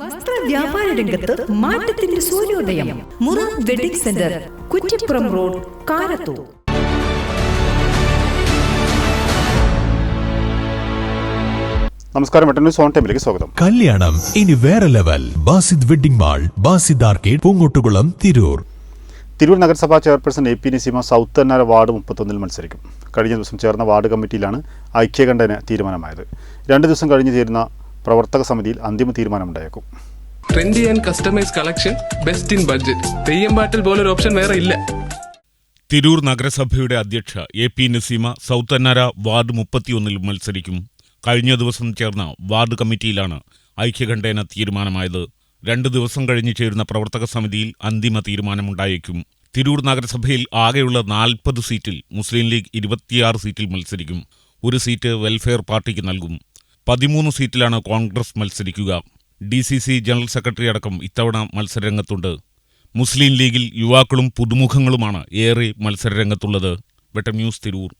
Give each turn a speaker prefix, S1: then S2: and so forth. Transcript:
S1: വസ്ത്ര വ്യാപാര രംഗത്ത് മാറ്റത്തിന്റെ സൂര്യോദയം. മുറ wedding centre Kuttippuram road Karathur.
S2: നമസ്കാരം വെട്ടന്നൂർ സോൺ ടൈമിലേക്ക് സ്വാഗതം.
S3: കല്യാണം ഇനി വേറെ level. Basid wedding mall Basid arcade Poongottukulam Tirur.
S2: Tirur നഗരസഭാ chairperson A P Niseema south Annara ward മുപ്പത്തൊന്നിൽ മത്സരിക്കും. കഴിഞ്ഞ ദിവസം ചേർന്ന വാർഡ് കമ്മിറ്റിയിലാണ് ഐക്യകണ്ഠന് തീരുമാനമായത്. രണ്ട് ദിവസം കഴിഞ്ഞ് ചേരുന്ന പ്രവർത്തക സമിതിയിൽ അന്തിമ തീരുമാനമുണ്ടായേക്കും.
S4: Trendy and customise collection best in budget Theyyam പാട്ടിൽ പോലൊരു ഓപ്ഷൻ വേറെ ഇല്ല.
S5: തിരൂർ നഗരസഭയുടെ അധ്യക്ഷ എ പി നസീമ സൗത്തന്നര അന്നാര വാർഡ് മുപ്പത്തിയൊന്നിൽ മത്സരിക്കും. കഴിഞ്ഞ ദിവസം ചേർന്ന വാർഡ് കമ്മിറ്റിയിലാണ് ഐക്യകണ്ഠേന തീരുമാനമായത്. രണ്ട് ദിവസം കഴിഞ്ഞ് ചേരുന്ന പ്രവർത്തക സമിതിയിൽ അന്തിമ തീരുമാനമുണ്ടായേക്കും. തിരൂർ നഗരസഭയിൽ ആകെയുള്ള നാൽപ്പത് സീറ്റിൽ മുസ്ലിം ലീഗ് ഇരുപത്തിയാറ് സീറ്റിൽ മത്സരിക്കും. ഒരു സീറ്റ് വെൽഫെയർ പാർട്ടിക്ക് നൽകും. പതിമൂന്ന് സീറ്റിലാണ് Congress മത്സരിക്കുക. D C C general secretary അടക്കം ഇത്തവണ മത്സരരംഗത്തുണ്ട്. മുസ്ലിം ലീഗിൽ യുവാക്കളും പുതുമുഖങ്ങളുമാണ് ഏറെ മത്സരരംഗത്തുള്ളത്. വെട്ടം ന്യൂസ് തിരൂർ.